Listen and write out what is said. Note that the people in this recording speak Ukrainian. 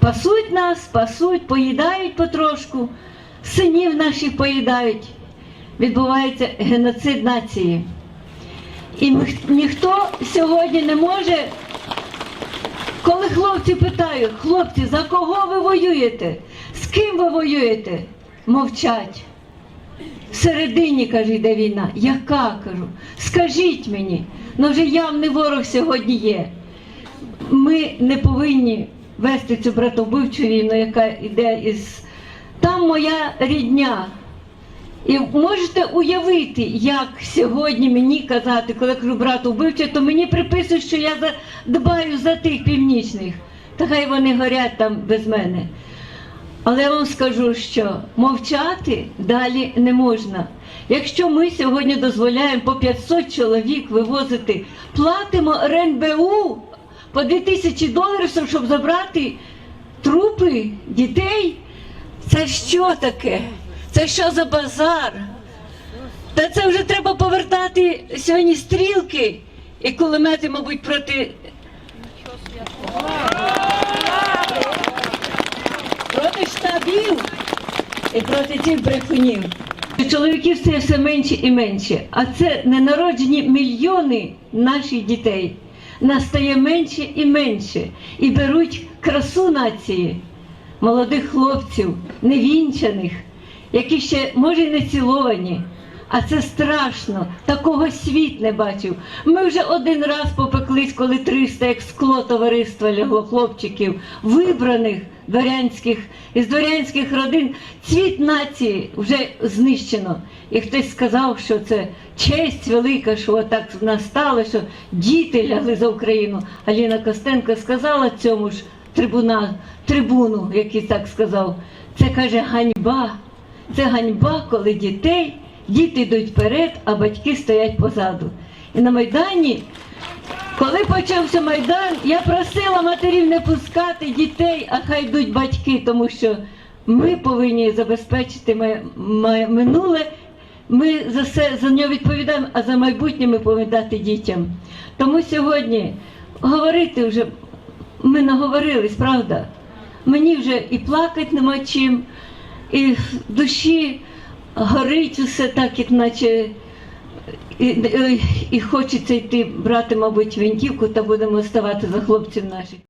Пасуть нас, пасуть, поїдають потрошку, синів наших поїдають. Відбувається геноцид нації. І ніхто сьогодні не може, коли хлопці питають, хлопці, за кого ви воюєте? З ким ви воюєте? Мовчать. Всередині, каже, йде війна. Яка кажу? Скажіть мені, ну вже явний ворог сьогодні є. Ми не повинні вести цю братовбивчу війну, яка йде із. Там моя рідня. І можете уявити, як сьогодні мені казати, коли кажу брату вбивче, то мені приписують, що я дбаю за тих північних. Та хай вони горять там без мене. Але я вам скажу, що мовчати далі не можна. Якщо ми сьогодні дозволяємо по 500 чоловік вивозити, платимо РНБУ по 2000 доларів, щоб забрати трупи дітей, це що таке? Це що за базар? Та це вже треба повертати сьогодні стрілки і кулемети, мабуть, проти проти штабів і проти цих брехунів. Чоловіків стає все менше і менше, а це ненароджені мільйони наших дітей. Нас стає менше і менше. І беруть красу нації, молодих хлопців, невінчаних, які ще може не ціловані. А це страшно, такого світ не бачив. Ми вже один раз попеклись, коли 300 як скло товариства лягло хлопчиків, вибраних дворянських із дворянських родин. Цвіт нації вже знищено. І хтось сказав, що це честь велика, що отак в нас стало, що діти лягли за Україну. Аліна Костенко сказала цьому ж трибуна, трибуну, який так сказав. Це каже ганьба. Це ганьба, коли дітей, діти йдуть вперед, а батьки стоять позаду. І на Майдані, коли почався Майдан, я просила матерів не пускати дітей, а хай йдуть батьки, тому що ми повинні забезпечити минуле. Ми за все за нього відповідаємо, а за майбутнє ми повинні дати дітям. Тому сьогодні говорити вже ми наговорились, правда? Мені вже і плакати нема чим, і в душі горить усе так, як наче і, і, і хочеться йти брати, мабуть, вінтівку та будемо ставати за хлопців наших.